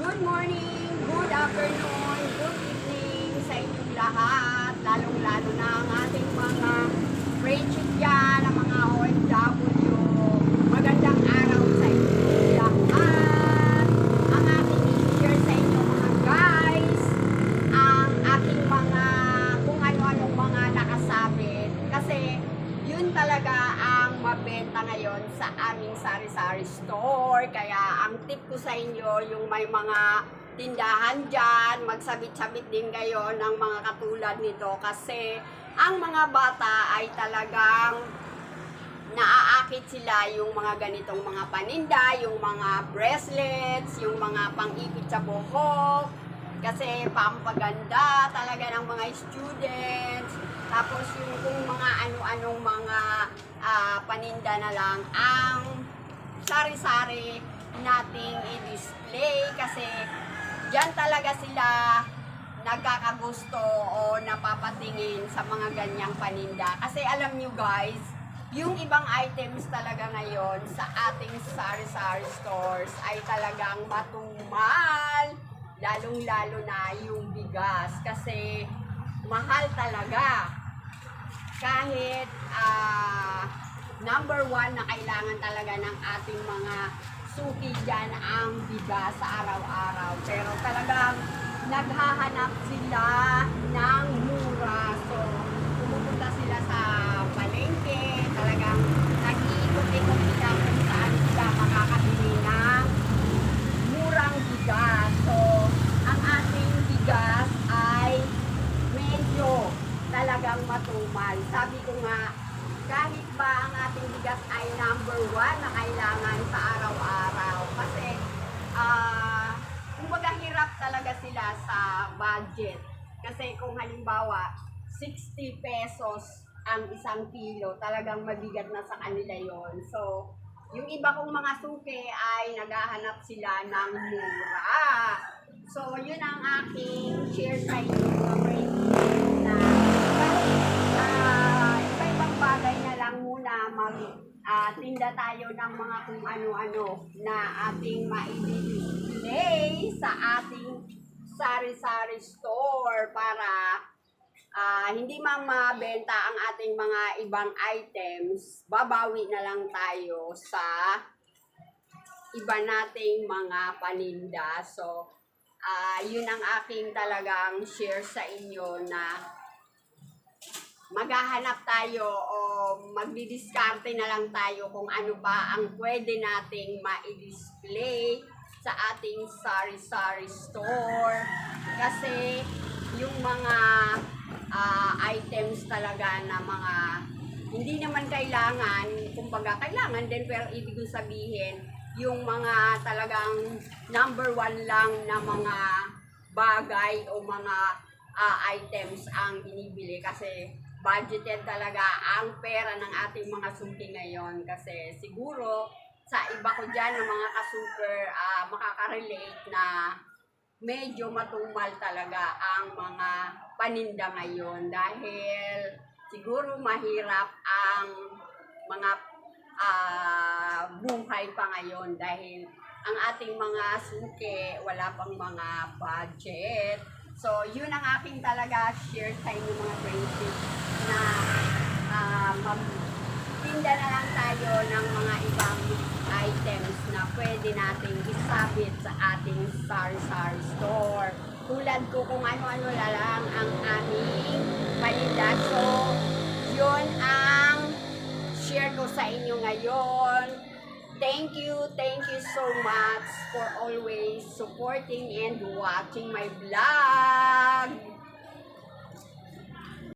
Good morning, good afternoon, good evening sa inyong lahat, lalong-lalo na ang ating mga friendship dyan, ang mga OFW. Magandang araw sa inyong lahat. Ang ating i-share sa inyo mga guys, ang ating mga kung ano-anong mga nakasabit. Kasi yun talaga ang mabenta ngayon sa aming sari-sari store. Kaya ang tip ko sa inyo, yung may mga tindahan dyan, magsabit-sabit din kayo ng mga katulad nito. Kasi ang mga bata ay talagang naaakit sila yung mga ganitong mga paninda, yung mga bracelets, yung mga pang-ipit sa buhok, kasi pampaganda talaga ng mga students. Tapos yung kung mga ano-anong mga paninda na lang ang sari-sari nating i-display kasi diyan talaga sila nagkakagusto o napapatingin sa mga ganyang paninda. Kasi alam nyo guys, yung ibang items talaga ngayon sa ating sari-sari stores ay talagang matumal. Lalong-lalo na yung bigas kasi mahal talaga. Kahit ah, number one na kailangan talaga ng ating mga suki dyan ang bigas sa araw-araw. Pero talagang naghahanap sila ng mura. So, pumupunta sila sa palengke. Talagang nag-iikot-ikot sila kung saan sila makakabili ng murang bigas. So, ang ating bigas ay medyo talagang matumal. Sabi ko nga, kahit ba ang ating bigas ay number one na kailangan sa araw-araw. Kasi, ah, kumbaga hirap talaga sila sa budget. Kasi kung halimbawa, 60 pesos ang isang kilo, talagang mabigat na sa kanila yon So, yung iba kong mga suke ay naghahanap sila ng mura. So, yun ang aking share sa inyo na mag ah, tinda tayo ng mga kung ano-ano na ating maidi-display sa ating sari-sari store para ah, hindi man mabenta ang ating mga ibang items, babawi na lang tayo sa iba nating mga paninda. So, ah yun ang aking talagang share sa inyo na maghahanap tayo o magdidiskarte na lang tayo kung ano ba ang pwede nating ma-display sa ating sari-sari store. Kasi yung mga ah, items talaga na mga hindi naman kailangan, kumbaga kailangan din pero ibig kong sabihin yung mga talagang number one lang na mga bagay o mga ah, items ang binibili kasi budgeted talaga ang pera ng ating mga suki ngayon kasi siguro sa iba ko dyan ng mga ka-super ah, makaka-relate na medyo matumal talaga ang mga paninda ngayon dahil siguro mahirap ang mga ah, buhay pa ngayon dahil ang ating mga suke wala pang mga budget. So, yun ang aking talaga share sa inyo mga friendship na ah, mag- tinda na lang tayo ng mga ibang items na pwede nating isabit sa ating sari-sari store. Tulad ko kung ano-ano lang ang aming paninda. Yun ang share ko sa inyo ngayon. Thank you, thank you so much for always supporting and watching my vlog.